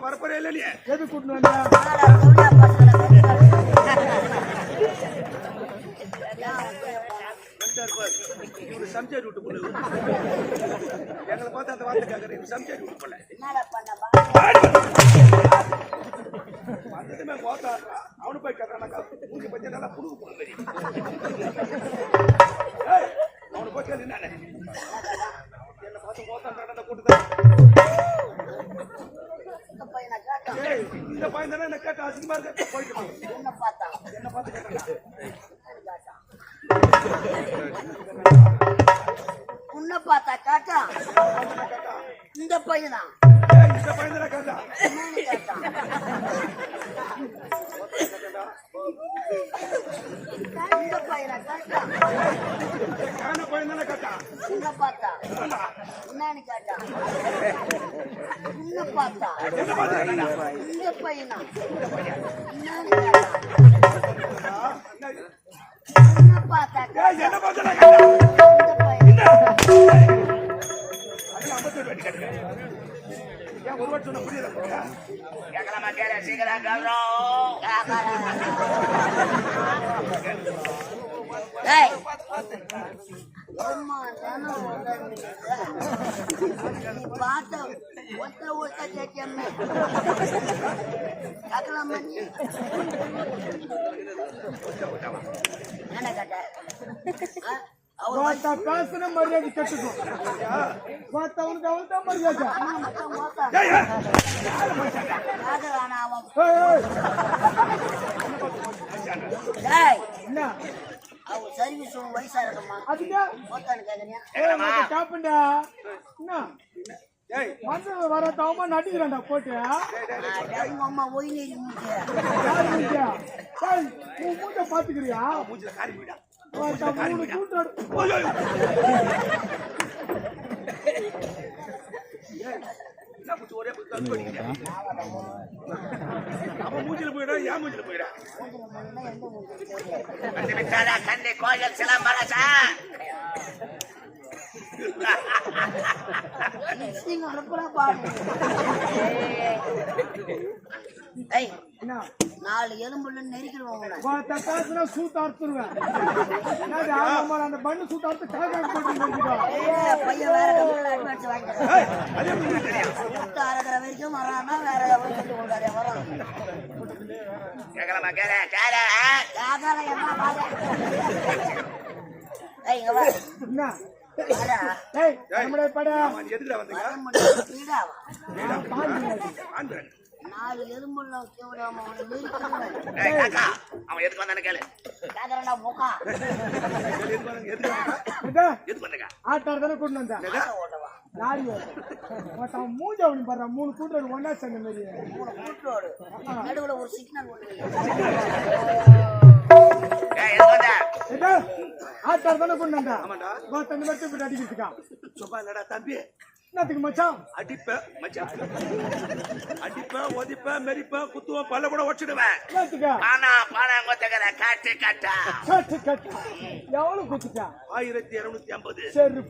இப்ப வரப்போறே இல்ல நீ. எது கூட்டின்னு வந்தா. இவரு சம்சாரி விட்டு போல எங்களை பார்த்து அந்த வார்த்தை கேட்கற இவரு சம்சாரி விட்டு போல? வந்ததுமே போத்தா அவனு போய் கேட்கறான் மூஞ்சி பத்தி நல்லா புடுங்க போன மாதிரி ஏய், அவனு போய் கேளு நானே என்ன பார்த்து போத்தான்றான் அந்த கூட்டத்தை இந்த பையனை கேட்டான். ஏய், இந்த பையன் தானே என்ன கேட்ட அசிங்கமா இருக்க போயிட்டு. என்ன பார்த்தான்? என்ன பார்த்து கேட்டான் உன்னை பார்த்தா கேட்டான். இந்த பையனா இந்த பையன் தானே என்னன்னு கேட்டான். இந்த பையனை கேட்டான். கான பையன் தானே கேட்டான் உன்னை பார்த்தா என்னன்னு கேட்டான். உன்னை என்ன பார்த்தா கேட்கலாமா கேள சீக்கிரம் கேள்றோம் டேய் பார்த்த ஒத்த ஒத்த கேட்கமே கேட்கலாமா என்ன கேட்ட? பேசுன மரியாதை கட்டுக்கும். மரியாதை. என்ன? அவர் சர்வீஸ் வயசா இருக்குமா அதுக்கு? ஏய், உனக்கு காப்புண்டா என்ன? வந்து வர தவமா நடிக்கிறான்டா போட்டு. அம்மா மூஞ்ச? ஏய், உன் மூஞ்ச பாத்துக்கிறியா மூஞ்சில காரி போயிடா. பார்த்தா மூணு கூட்டாடு ஓய், ஓய். என்ன மூச்சு ஒரே. அவன் மூஞ்சில போயிடா என் மூஞ்சில போயிடா. கண்டி கோயில் சிலம்பரசா நீங்க அனுப்புறா பாருங்க. ஏய் என்ன? நாலு பார்த்தா காசுனா சூத்து அறுத்துருவேன். அந்த பண்ணு சூத்து அறுத்து பையன் வேற அட்வான்ஸ் வாங்கிக்கிறேன் அறக்கிற வரைக்கும் வரானா வேற வரும். கேட்கலாமா கேள கேள யாகால என்ன பாரு. ஏய் இங்க வா என்ன? வாடா. ஏய் நம்மளே பட. ஆமா, நீ எதுக்குடா வந்தீங்க? நாலு கேவடாம அவனை எதுக்கு வந்தானு கேளு. ஆட்டார் தானே கொண்டு லாரி மூஞ்ச அவனு பாரு மூணு கூட்டர் ஒன்னா சேர்ந்த மாதிரி மூணு கூட்டோடு நடுவுல ஒரு சிக்னல் வந்த? இதோ, ஆட்டார் தானே கொண்டு சும்மா இல்லடா தம்பி. என்னத்துக்கு மச்சான்? அடிப்பேன் மச்சான். அடிப்பேன் ஒதிப்பேன் மெரிப்பேன் குத்துவேன் பல்ல கூட என்னத்துக்கா? ஆனா பணம் கொத்தக்கிற காட்டு கட்டா. கட்டு கட்டு. எவ்வளவு குத்துட்டா ஆயிரத்தி இருநூத்தி ஐம்பது. காட்டு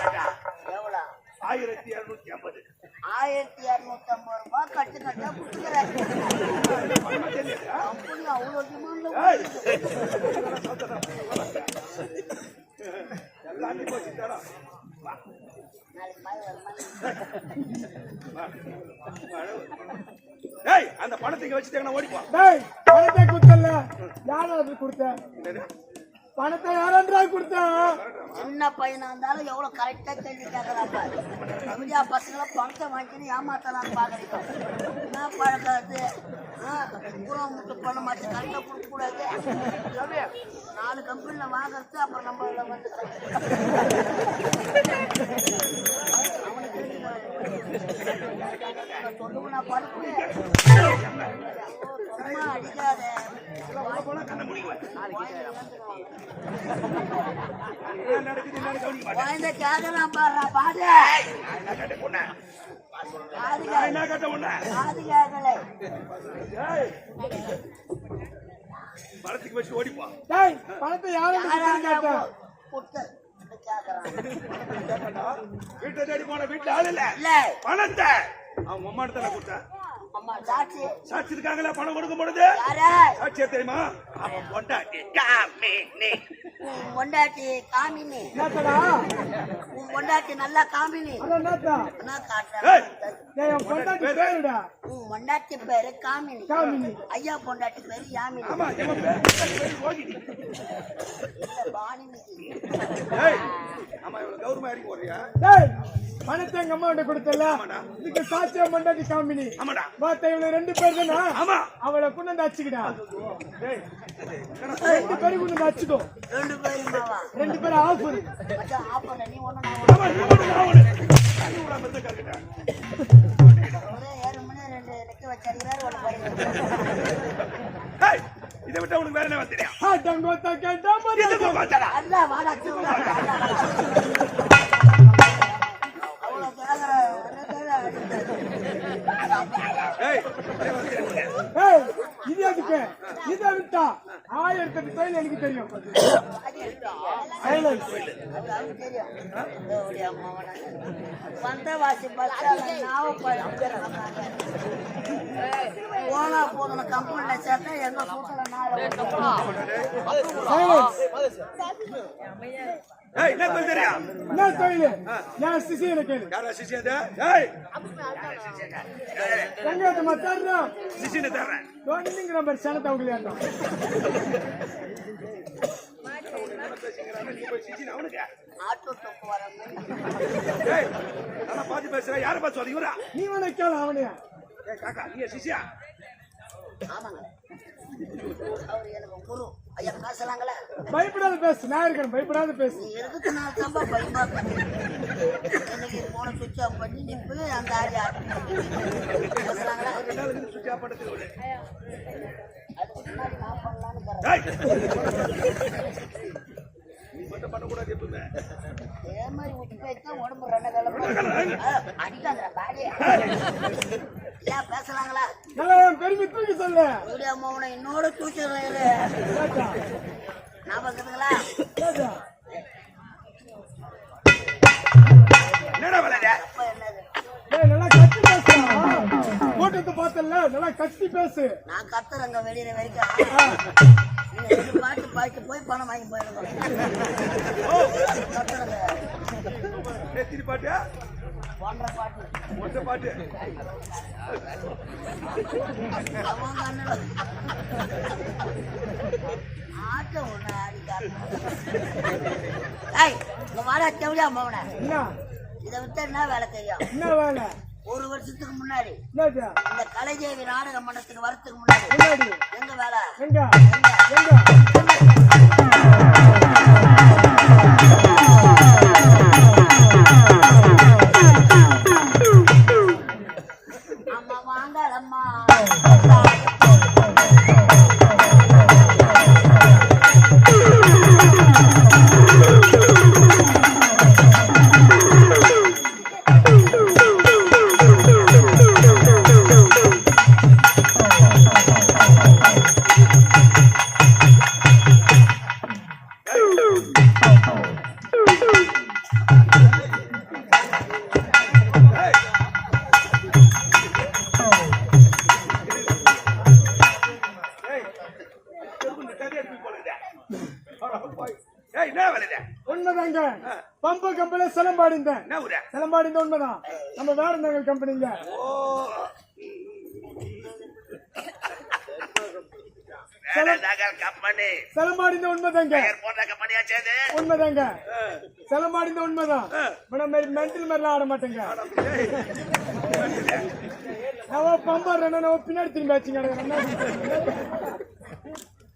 கட்டா எவ்வளோ ஆயிரத்தி இருநூத்தி ஐம்பது. ஆயிரத்தி இரநூத்தி ஐம்பது ரூபாய் கட்டு கட்டா கொடுக்குறாரு அப்படி அவ்வளோ டிமாண்ட்ல அந்த பணத்தை வச்சுட்டாங்கன்னா ஓடிப்போம் டேய் பணத்தை கொடுத்தல யாராவது கொடுத்த பணத்தை யாரன்றா கொடுத்தா? சின்ன பையனா இருந்தாலும் எவ்வளவு கரெக்டா கேள்வி கேட்கலாம் கவிதா பசங்களை பணத்தை வாங்கின்னு ஏமாத்தலாம் பாக்குறீங்க என்ன பழக்கம் பூரா முட்டு பண்ண மாட்டேன் கரெக்டா கொடுக்க கூடாது. நாலு கம்பெனில வாங்குறது அப்புறம் நம்ம வந்து அவனுக்கு சொல்லுவோம் நான் படுப்பு குழந்தை கேட்கலாம் பாடுறா பாடு. என்ன கேட்ட பொண்ணு காது நான் என்ன கேட்ட உன்ன காது கேட்கலை படத்துக்கு வச்சு ஓடிப்பா டேய் பணத்தை யாரும் வீட்டை தேடி போன வீட்டுல ஆள் இல்ல. இல்ல. பணத்தை. அவன் அம்மா தானே கொடுத்தேன் சாட்சி சாட்சி. இருக்காங்களா பணம் கொடுக்கும் பொழுது? யாரா? சாட்சியா தெரியுமா? அவன் பொண்டாட்டி காமினி. உன் பொண்டாட்டி காமினி. உன் பொண்டாட்டி நல்லா காமினி. என்ன. காட்டுறேன். உன் பொண்டாட்டி பேரு காமினி. ஐயா பொண்டாட்டி பேரு யாமினி. பணத்தை எங்க அம்மா கிட்ட கொடுத்தல ஆமாடா. இதுக்கு சாட்சியா பொண்டாட்டி காமினி. ஆமாடா. பாத்த இவள ரெண்டு பேர் தானே? ஆமா. அவளை கொண்டு வந்து அச்சுக்கிடா டேய் ரெண்டு பேரும் கொண்டு அச்சுக்கோ ரெண்டு பேரும் ரெண்டு பேரும் ஆஃபர் மச்சான் ஆஃப் பண்ண. நீ ஒண்ணு தெரியும் ஆட்டங்கோத்தா கேட்டா இது இதை விட்டா ஆயிரத்தி எட்டு தொழில் எனக்கு தெரியும். வந்தவாசி போனா போகணும் கம்பெனில சேர்த்தா எங்க கூட்டல Silence. ஏய் என்ன தொழில் தெரியும் என்ன தொழில் என் சிசியில கேளு? யாரா சிசியா ஏய்! எங்க மத்தாடுறோம் சிசினை தர்றேன். தொண்ணுங்கிற மாதிரி சேனத்தை அவங்களே நீ போய் சிசினை அவனுக்கு ஆட்டோ தொப்பு வர ஏய் நான் பாத்து பேசுறேன் யாரை பார்த்து சொல்ல இவரா? நீ வேணா கேளு அவனையா? ஏய் காக்கா நீ சிசியா? ஆமாங்க. அவர் எனக்கு குரு. ஐயா பேசலாங்களே பயப்படாத பேசு. நான் இருக்கிறேன் பயப்படாத பேசு. நீ இருக்கிறதுனால தான் பயமா இருக்கு. எனக்கு போன சுவிட்ச் ஆஃப் பண்ணி அந்த ஆடி பேசலாங்களா ரெண்டாவது சுத்தி ஆஃப் பண்ணது நான் நீ மட்டும் பண்ணக்கூடாது எப்பவுமே இதே மாதிரி விட்டு போயிட்டு தான் உடம்பு ரெண்டு கிளம்பு அடிக்காத ஏன் என் பெருமை தூக்கி சொல்லு. கேட்டா என்னடா நல்லா கத்தி பேசுடா. கூட்டத்தை பார்த்தல நல்லா கத்தி பேசு. நான் கத்துறேங்க வெளியில வரைக்கும் பாட்டு பாட்டு போய் பணம் வாங்கி போயிடுங்க. கத்துறேங்க. பாட்டு ஒற்றை பாட்டு ஆட்டம் ஒண்ணு ஆடிக்காரு ஏய் இங்க வாடா செவடியா மவன? என்ன? இதை விட்டு என்ன வேலை தெரியும்? என்ன வேலை? ஒரு வருஷத்துக்கு முன்னாடி இந்த கலைதேவி நாடக மன்றத்துக்கு வரத்துக்கு முன்னாடி எங்க வேலை? எங்க? எங்க? எங்க? உண்மைதாங்க. பம்பு என்ன ஊரா சிலம்பாடிந்த உண்மைதான். நம்ம வேற நகல் கம்பெனிங்க? கம்பெனி. சிலம்பாடிந்த உண்மைதாங்க. உண்மைதாங்க. சிலம்பாடிந்த உண்மைதான். மாதிரி மென்டல் மாதிரிலாம் ஆட மாட்டேங்க. பம்பர் என்ன பின்னாடி திரும்பி வச்சு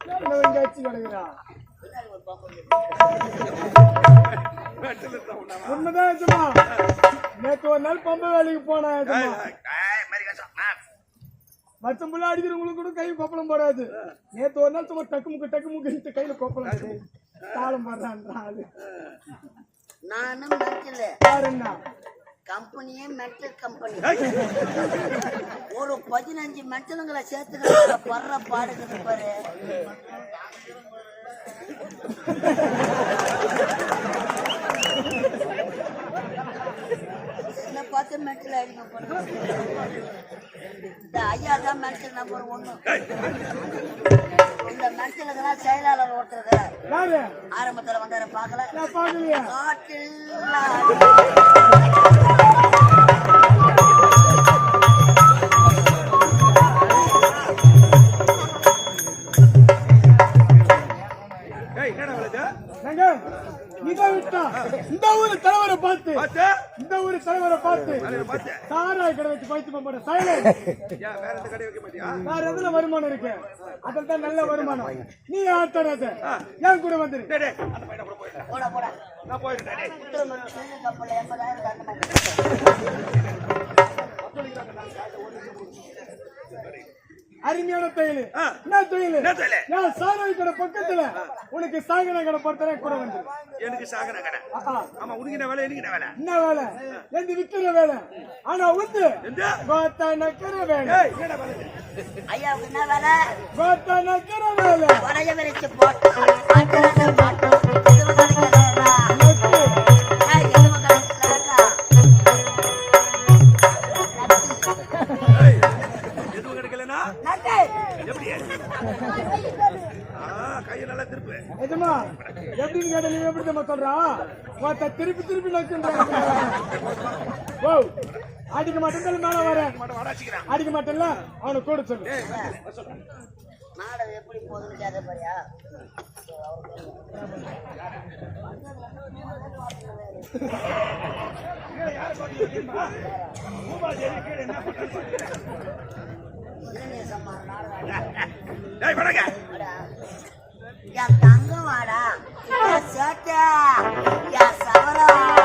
உண்மைதான் எஜமா நேற்று ஒரு நாள் பம்பு வேலைக்கு போனேன் புள்ள அடிக்கிறவங்களுக்கு கூட கை கொப்பளம் போடாது. நேத்து ஒரு நாள் சும்மா டக்கு முக்கு டக்கு முக்கு கையில கொப்பளம். தாளம் போடுறான் ஆளு. யாரு என்ன கம்பெனியே மென்டல் கம்பெனி ஒரு பதினஞ்சு மென்டலுங்களை சேர்த்துக்கிட்டு படுற பாடுகிறது பாரு. என்ன பார்த்து மென்டல் போறேன் இந்த ஐயா தான் மென்டல் நம்பர் ஒன்று இந்த மென்டலுக்கெல்லாம் செயலாளர் ஓட்டுறது. ஆரம்பத்துல வந்தார பார்க்கல. காட்டில் Thank you. இந்த ஊரு தலைவரை பார்த்து? இந்த ஊரு தலைவரை பார்த்து? சாராய கடை வச்சு பைத்து போட சைலண்ட் ஏன் வேற எந்த கடை வைக்க மாட்டியா? வேற எதுல வருமானம் இருக்கு? அதில் தான் நல்ல வருமானம். நீ ஆட்டராத என் கூட வந்துரு. டேய், அருமையான தொழில். என்ன தொழில்? என்ன தொழிலு? ஏன் சாராய கடை பக்கத்துல உனக்கு சாகன கடை பொறுத்தவரை கூட வந்துரு எனக்கு சாகன கடை. ஆஹா. ஆமா உனக்கு என்ன வேலை எனக்கு என்ன வேலை? என்ன வேலை? எந்த விக்கிற வேலை? ஆனா வந்து எந்த? கோத்தா நக்கிற வேலை? ஐயாவுக்கு என்ன வேலை? கோத்தா நக்கிற வேலை போட்டு நீ எப்படி தெரியுமா சொல்றா கோத்தா திருப்பி திருப்பி நக்குன்றாங்க ஓ அடிக்க மாட்டேன் மேல வர அடிக்க மாட்டேன்ல? அவனை கூட சொல்லு. நாடகம் எப்படி போகுதுன்னு கேட்க போறியா? நாடகம். என் தங்கம் வாடா. என் சேட்டை. என் சவரம்.